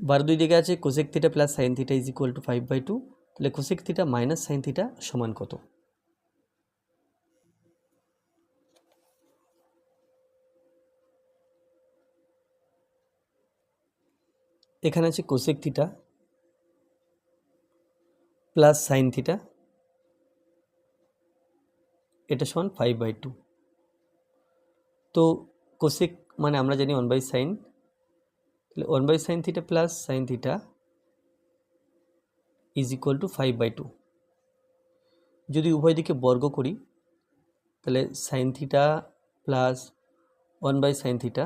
বারো দুই দিকে আছে cosec theta plus sine theta is equal to five by two তাহলে cosec theta minus sine theta সমান কত? এখানে আছে cosec theta plus sine theta এটা সমান ফাইভ বাই টু তো কোসেক মানে আমরা জানি ওয়ান বাই সাইন তাহলে one by sine theta plus sine theta is equal to five by two যদি উভয় দিকে বর্গ করি, তাহলে sine theta plus one by sine theta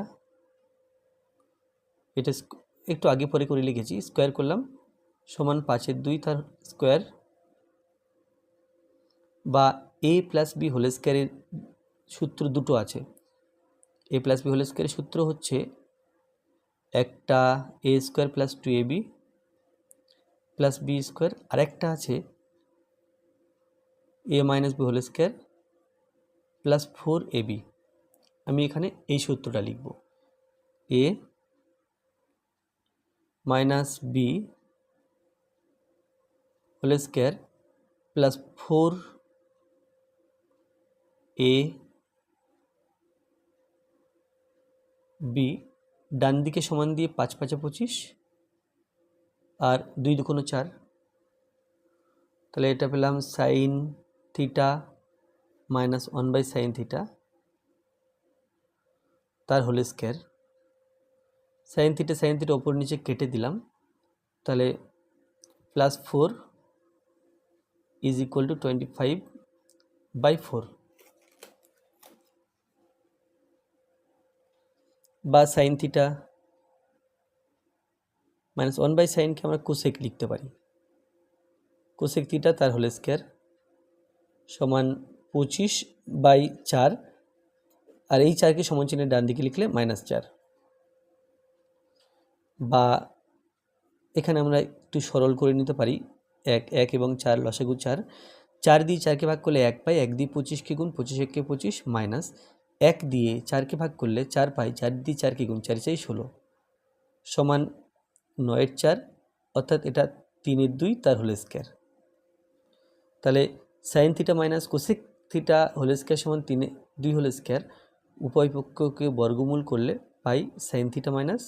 এটা একটু আগে পরে করে লিখেছি স্কোয়ার করলাম, সমান পাঁচের দুই তার স্কোয়ার বা এ প্লাস বি হোল স্কোয়ারের সূত্র দুটো আছে। এ প্লাস বি হোল স্কোয়ারের সূত্র হচ্ছে একটা a square plus two a b plus b square আরেকটা আছে a minus b whole square plus four a b আমি এখানে এই সূত্রটা লিখব। A minus b whole square plus four a b ডান দিকে সমান দিয়ে পাঁচ পাঁচে পঁচিশ আর দুই দুকোনো চার। তাহলে এটা পেলাম sine theta minus one by sine theta তার whole square sine theta sine theta ওপর নিচে কেটে দিলাম। তাহলে plus four is equal to twenty five by four বা sine theta minus one by সাইনকে আমরা কোসেক লিখতে পারি। কোসেক থিটা তার হোল স্কোয়ার সমান পঁচিশ বাই চার। আর এই চারকে সমান চিহ্নের ডান দিকে লিখলে মাইনাস চার। বা এখানে আমরা একটু সরল করে নিতে পারি। এক এক এবং চার লসাগু চার। চার দিয়ে চারকে ভাগ করলে এক পাই, এক দিয়ে পঁচিশকে গুণ পঁচিশ একে পঁচিশ মাইনাস এক দিয়ে চারকে ভাগ করলে চার পাই, চার দিয়ে চারকে গুণ চারি চাই ষোলো। সমান নয়ের চার, অর্থাৎ এটা তিনের দুই, তার হোল স্কোয়ার। তাহলে sine theta minus cosec theta whole square সমান তিনে, দুই হোল স্কোয়ার, উভয় পক্ষকে বর্গমূল করলে পাই সাইন থিটা মাইনাস